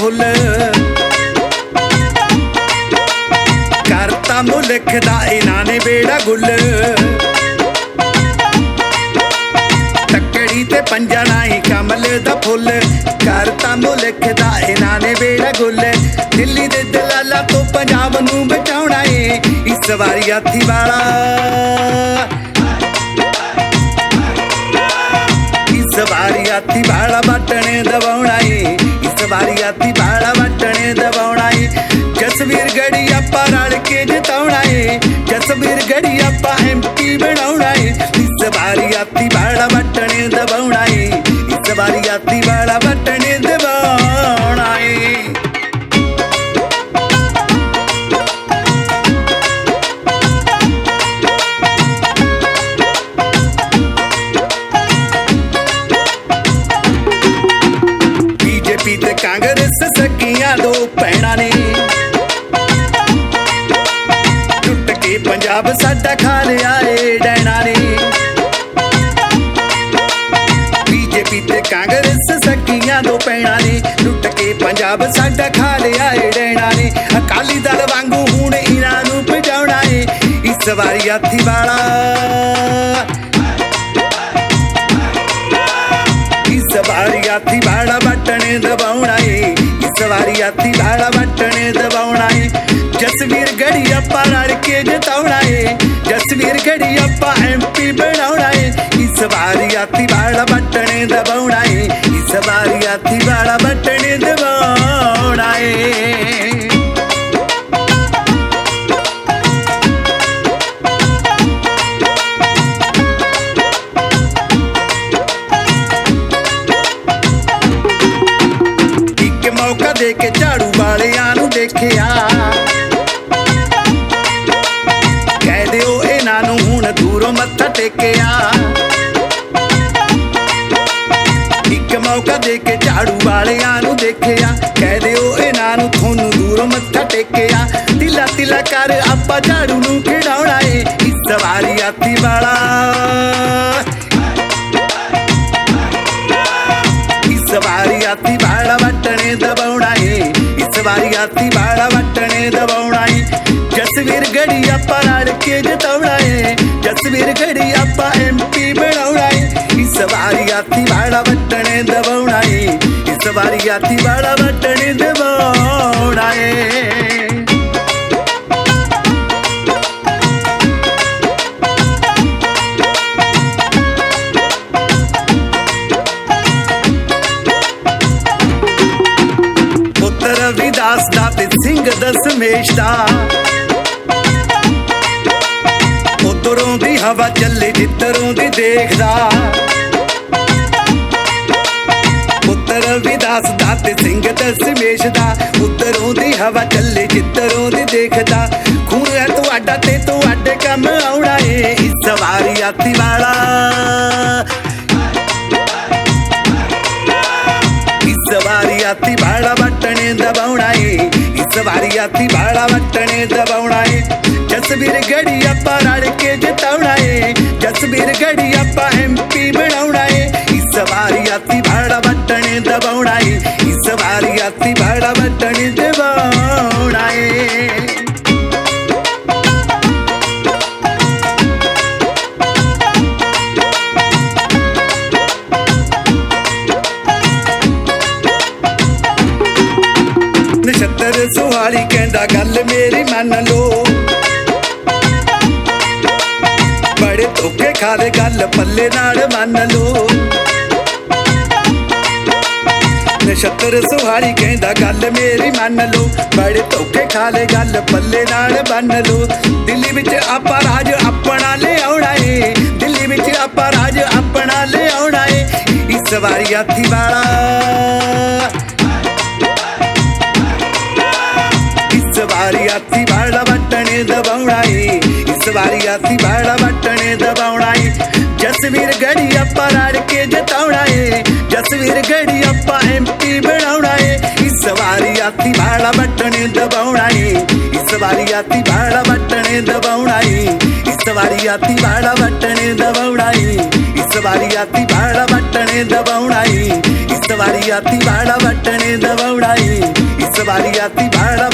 ਗੁੱਲ ਕਰਤਾ ਮੁਲਕ ਦਾ ਇਹਨਾਂ ਨੇ ਬੇੜਾ ਗੁੱਲ। ਤੱਕੜੀ ਤੇ ਪੰਜਾ ਨਹੀਂ ਕਮਲ ਦਾ ਫੁੱਲ। ਕਰਤਾ ਮੁਲਕ ਦਾ ਇਹਨਾਂ ਨੇ ਬੇੜਾ ਗੁੱਲ। ਦਿੱਲੀ ਦੇ ਦਲਾਲਾ ਤੋਂ ਪੰਜਾਬ ਨੂੰ ਬਚਾਉਣਾ ਏ। ਇਸ ਵਾਰੀ ਹਾਥੀ ਵਾਲਾ ਵਾਰੀ ਹਾਥੀ ਵਾਲਾ ਬਟਣੇ ਦਬਾਉਣਾ ਏ ਇਸ ਵਾਰੀ ਹਾਥੀ ਵਾਲਾ ਬਟਣੇ ਦਬਾਉਣਾ ਜਸਵੀਰ ਗੜੀ ਆਪਾਂ ਰਲ ਕੇ ਜਿਤਾਉਣਾ ਏ ਜਸਵੀਰ ਗੜੀ ਆਪਾਂ ਐਮਪੀ ਬਣਾਉਣਾ ਏ ਇਸ ਵਾਰੀ ਹਾਥੀ ਵਾਲਾ ਬਟਣੇ ਦਬਾਉਣਾ ਏ ਇਸ ਵਾਰੀ ਹਾਥੀ ਵਾਲਾ ਬਟਣੇ ਦੋ ਭੈਣਾਂ ਨੇ। ਟੁੱਟ ਕੇ ਪੰਜਾਬ ਸਾਡਾ ਖਾ ਲਿਆ ਏ ਡੈਣਾ ਨੇ। ਬੀਜੇਪੀ ਤੇ ਕਾਂਗਰਸ ਸਕੀਆਂ ਦੋ ਭੈਣਾਂ ਨੇ। ਟੁੱਟ ਕੇ ਪੰਜਾਬ ਸਾਡਾ ਖਾ ਲਿਆ ਏ ਡੈਣਾ ਨੇ। ਅਕਾਲੀ ਦਲ ਵਾਂਗੂ ਹੁਣ ਇਹਨਾਂ ਨੂੰ ਭਜਾਉਣਾ ਏ। ਇਸ ਵਾਰੀ ਹਾਥੀ ਵਾਲਾ ਇਸ ਵਾਰੀ ਹਾਥੀ ਵਾਲਾ ਬਟਣੇ ਦਬਾਉਣਾ ਏ ਜਸਵੀਰ ਗੜੀ ਆਪਾਂ ਰਲ ਕੇ ਜਿਤਾਉਣਾ ਏ ਜਸਵੀਰ ਗੜੀ ਆਪਾਂ ਐਮਪੀ ਬਣਾਉਣਾ ਏ ਇਸ ਵਾਰੀ ਹਾਥੀ ਵਾਲਾ ਬਟਣੇ ਦਬਾਉਣਾ ਏ ਇਸ ਵਾਰੀ ਆਤੀ ਵਾਲਾ ਬਟਣੇ ਦਬਾਉਣਾ ਏ ਇੱਕ ਮੌਕਾ ਦੇ ਕੇ ਦੇਖਿਆ। ਕਹਿ ਦਿਓ ਇਹਨਾਂ ਨੂੰ ਹੁਣ ਦੂਰੋਂ ਮੱਥਾ ਟੇਕਿਆ। ਇੱਕ ਮੌਕਾ ਦੇ ਕੇ ਝਾੜੂ ਵਾਲਿਆਂ ਨੂੰ ਦੇਖਿਆ। ਕਹਿ ਦਿਓ ਇਹਨਾਂ ਨੂੰ ਤੁਹਾਨੂੰ ਦੂਰੋਂ ਮੱਥਾ ਟੇਕਿਆ। ਤਿਲਾ ਤਿਲਾ ਕਰ ਆਪਾਂ ਝਾੜੂ ਨੂੰ ਖਿਡਾਉਣਾ ਏ ਇਸ ਵਾਰੀ ਆਤੀ ਵਾਲਾ। ਇਸ ਵਾਰੀ ਆਤੀ ਵਾਲਾ। ਵਾਰੀ ਆਤੀ ਵਾਲਾ ਵਟਣੇ ਦਬਾਉਣਾ ਏ ਜਸਵੀਰ ਗੜੀ ਆਪਾਂ ਰਲ ਕੇ ਜਿਤਾਉਣਾ ਏ ਜਸਵੀਰ ਗੜੀ ਆਪਾਂ ਐਮਪੀ ਬਣਾਉਣਾ ਏ ਇਸ ਵਾਰੀ ਆਤੀ ਵਾਲਾ ਵਟਣੇ ਦਬਾਉਣਾ ਏ ਇਸ ਵਾਰੀ ਹਾਥੀ ਵਾਲਾ ਵਟਣੇ ਦਬਾਉਣਾ ਏ ਪੁੱਤਰ ਵਿਦਾਸ ਦਾ ਤੇ ਸਿੰਘ ਦਸਮੇਸ਼ ਦਾ। ਉਧਰੋਂ ਦੀ ਹਵਾ ਚੱਲੇ, ਜਿੱਧਰੋਂ ਦੀ ਦੇਖਦਾ। ਪੁੱਤਰ ਵਿਦਾਸ ਦਾ ਤੇ ਸਿੰਘ ਦਸਮੇਸ਼ ਦਾ। ਉਧਰੋਂ ਦੀ ਹਵਾ ਚੱਲੇ, ਜਿੱਧਰੋਂ ਦੀ ਦੇਖਦਾ। ਖੂਨ ਹੈ ਤੁਹਾਡਾ ਤੇ ਤੁਹਾਡੇ ਕੰਮ ਆਉਣਾ ਏ, ਇਸ ਵਾਰੀ ਆਤੀ ਵਾਲਾ। ਇਸ ਵਾਰੀ ਹਾਥੀ ਵਾਲਾ ਵਟਣੇ ਦਬਾਉਣਾ ਏ ਇਸ ਵਾਰੀ ਹਾਥੀ ਵਾਲਾ ਵਟਣੇ ਦਬਾਉਣਾ ਏ ਜਸਵੀਰ ਗੜੀ ਆਪਾਂ ਰਲ ਕੇ ਜਿਤਾਉਣਾ ਏ ਜਸਵੀਰ ਗੜੀ ਆਪਾਂ ਐਮਪੀ ਬਣਾਉਣਾ ਏ ਨਛੱਤਰ ਸੁਹਾਲੀ ਕਹਿੰਦਾ, ਗੱਲ ਮੇਰੀ ਮੰਨ ਲੋ ਬੜੇ ਧੋਖੇ ਖਾਲੇ ਗੱਲ, ਪੱਲੇ ਨਾਲ ਮੰਨ ਲੋ ਨਛੱਤਰ ਸੁਹਾਲੀ ਕਹਿੰਦਾ, ਗੱਲ ਮੇਰੀ ਮੰਨ ਲੋ ਬੜੇ ਧੋਖੇ ਖਾਲੇ ਗੱਲ, ਪੱਲੇ ਨਾਲ ਬੰਨ ਲੋ ਦਿੱਲੀ ਵਿੱਚ ਆਪਾਂ ਰਾਜ ਆਪਣਾ ਲਿਆਉਣਾ ਏ। ਦਿੱਲੀ ਵਿੱਚ ਆਪਾਂ ਰਾਜ ਆਪਣਾ ਲਿਆਉਣਾ ਏ। ਇਸ ਵਾਰੀ ਹਾਥੀ ਵਾਲਾ ਵਾਰੀ ਹਾਥੀ ਵਾਲਾ ਵਟਣੇ ਦਬਾਉਣਾ ਇਸ ਵਾਰੀ ਆਤੀ ਵਾਲਾ ਵਟਣੇ ਦਬਾਉਣਾ ਜਸਵੀਰ ਗੜੀ ਆਪਾਂ ਰਲ ਕੇ ਜਿਤਾਉਣਾ ਜਸਵੀਰ ਗੜੀ ਆਪਾਂ ਐਮਪੀ ਬਣਾਉਣਾ ਇਸ ਵਾਰੀ ਆਤੀ ਵਾਲਾ ਵਟਣੇ ਦਬਾਉਣਾ ਇਸ ਵਾਰੀ ਆਤੀ ਵਾਲਾ ਵਟਣੇ ਦਬਾਉਣਾ ਇਸ ਵਾਰੀ ਹਾਥੀ ਵਾਲਾ ਵਟਣੇ ਦਬਾਉਣਾ ਇਸ ਵਾਰੀ ਹਾਥੀ ਵਾਲਾ ਵਟਣੇ ਦਬਾਉਣਾ ਇਸ ਵਾਰੀ ਹਾਥੀ ਵਾਲਾ ਵਟਣੇ ਦਬਾਉਣਾ ਇਸ ਵਾਰੀ ਆਤੀ ਭਾੜਾ